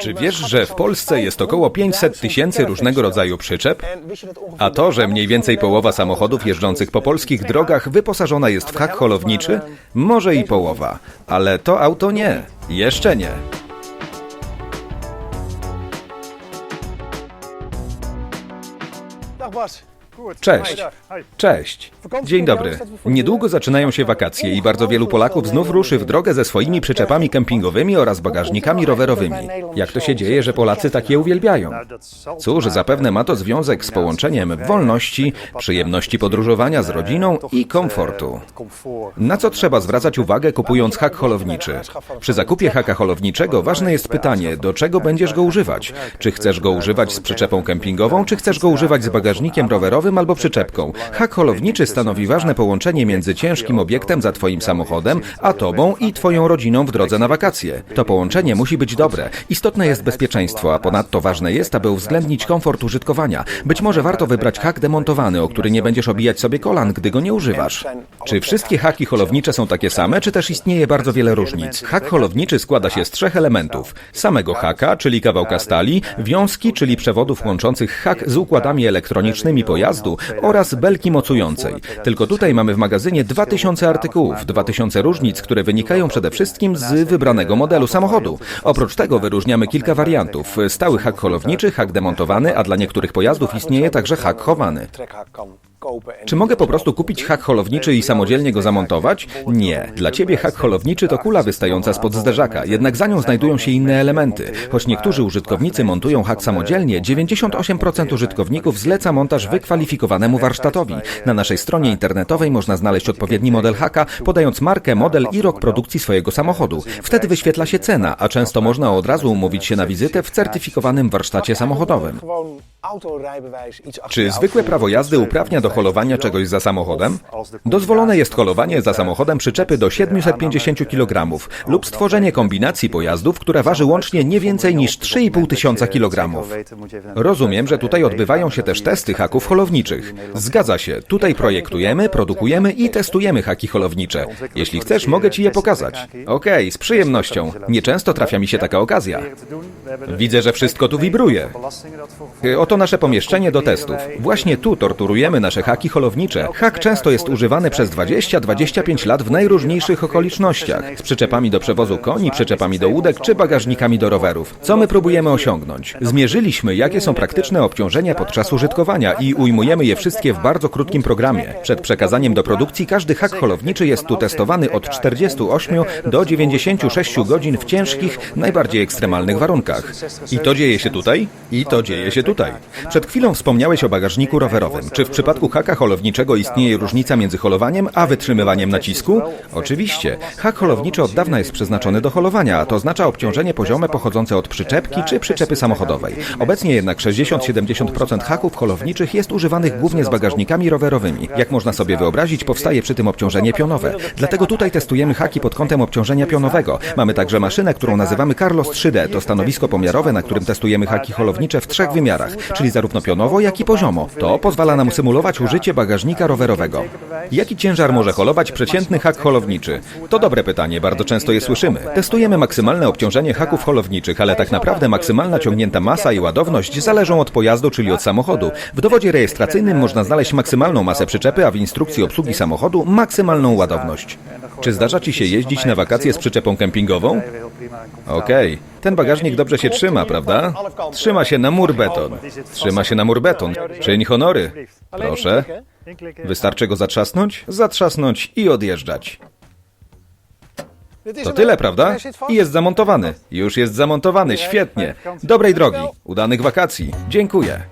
Czy wiesz, że w Polsce jest około 500 tysięcy różnego rodzaju przyczep? A to, że mniej więcej połowa samochodów jeżdżących po polskich drogach wyposażona jest w hak holowniczy? Może i połowa, ale to auto nie. Jeszcze nie. Cześć. Cześć. Dzień dobry. Niedługo zaczynają się wakacje i bardzo wielu Polaków znów ruszy w drogę ze swoimi przyczepami kempingowymi oraz bagażnikami rowerowymi. Jak to się dzieje, że Polacy takie uwielbiają? Cóż, zapewne ma to związek z połączeniem wolności, przyjemności podróżowania z rodziną i komfortu. Na co trzeba zwracać uwagę kupując hak holowniczy? Przy zakupie haka holowniczego ważne jest pytanie, do czego będziesz go używać? Czy chcesz go używać z przyczepą kempingową, czy chcesz go używać z bagażnikiem rowerowym albo przyczepką? Hak holowniczy stanowi ważne połączenie między ciężkim obiektem za twoim samochodem, a tobą i twoją rodziną w drodze na wakacje. To połączenie musi być dobre. Istotne jest bezpieczeństwo, a ponadto ważne jest, aby uwzględnić komfort użytkowania. Być może warto wybrać hak demontowany, o który nie będziesz obijać sobie kolan, gdy go nie używasz. Czy wszystkie haki holownicze są takie same, czy też istnieje bardzo wiele różnic? Hak holowniczy składa się z trzech elementów. Samego haka, czyli kawałka stali, wiązki, czyli przewodów łączących hak z układami elektronicznymi pojazdu oraz belki mocującej. Tylko tutaj mamy w magazynie 2000 artykułów, 2000 różnic, które wynikają przede wszystkim z wybranego modelu samochodu. Oprócz tego wyróżniamy kilka wariantów. Stały hak holowniczy, hak demontowany, a dla niektórych pojazdów istnieje także hak chowany. Czy mogę po prostu kupić hak holowniczy i samodzielnie go zamontować? Nie. Dla ciebie hak holowniczy to kula wystająca spod zderzaka, jednak za nią znajdują się inne elementy. Choć niektórzy użytkownicy montują hak samodzielnie, 98% użytkowników zleca montaż wykwalifikowanemu warsztatowi. Na naszej stronie internetowej można znaleźć odpowiedni model haka, podając markę, model i rok produkcji swojego samochodu. Wtedy wyświetla się cena, a często można od razu umówić się na wizytę w certyfikowanym warsztacie samochodowym. Czy zwykłe prawo jazdy uprawnia do holowania czegoś za samochodem? Dozwolone jest holowanie za samochodem przyczepy do 750 kg lub stworzenie kombinacji pojazdów, która waży łącznie nie więcej niż 3,5 tysiąca kg. Rozumiem, że tutaj odbywają się też testy haków holowniczych. Zgadza się, tutaj projektujemy, produkujemy i testujemy haki holownicze. Jeśli chcesz, mogę ci je pokazać. Okej, z przyjemnością. Nieczęsto trafia mi się taka okazja. Widzę, że wszystko tu wibruje. Oto nasze pomieszczenie do testów. Właśnie tu torturujemy nasze haki holownicze. Hak często jest używany przez 20-25 lat w najróżniejszych okolicznościach. Z przyczepami do przewozu koni, przyczepami do łódek czy bagażnikami do rowerów. Co my próbujemy osiągnąć? Zmierzyliśmy, jakie są praktyczne obciążenia podczas użytkowania i ujmujemy je wszystkie w bardzo krótkim programie. Przed przekazaniem do produkcji każdy hak holowniczy jest tu testowany od 48 do 96 godzin w ciężkich, najbardziej ekstremalnych warunkach. I to dzieje się tutaj? I to dzieje się tutaj. Przed chwilą wspomniałeś o bagażniku rowerowym. Czy w przypadku haka holowniczego istnieje różnica między holowaniem a wytrzymywaniem nacisku? Oczywiście. Hak holowniczy od dawna jest przeznaczony do holowania, a to oznacza obciążenie poziome pochodzące od przyczepki czy przyczepy samochodowej. Obecnie jednak 60-70% haków holowniczych jest używanych głównie z bagażnikami rowerowymi. Jak można sobie wyobrazić, powstaje przy tym obciążenie pionowe. Dlatego tutaj testujemy haki pod kątem obciążenia pionowego. Mamy także maszynę, którą nazywamy Carlos 3D. To stanowisko pomiarowe, na którym testujemy haki holownicze w trzech wymiarach, czyli zarówno pionowo, jak i poziomo. To pozwala nam symulować użycie bagażnika rowerowego. Jaki ciężar może holować przeciętny hak holowniczy? To dobre pytanie, bardzo często je słyszymy. Testujemy maksymalne obciążenie haków holowniczych, ale tak naprawdę maksymalna ciągnięta masa i ładowność zależą od pojazdu, czyli od samochodu. W dowodzie rejestracyjnym można znaleźć maksymalną masę przyczepy, a w instrukcji obsługi samochodu maksymalną ładowność. Czy zdarza Ci się jeździć na wakacje z przyczepą kempingową? Okej. Ten bagażnik dobrze się trzyma, prawda? Trzyma się na mur beton. Trzyma się na mur beton. Czyń honory. Proszę. Wystarczy go zatrzasnąć? Zatrzasnąć i odjeżdżać. To tyle, prawda? I jest zamontowany. Już jest zamontowany, świetnie. Dobrej drogi, udanych wakacji. Dziękuję.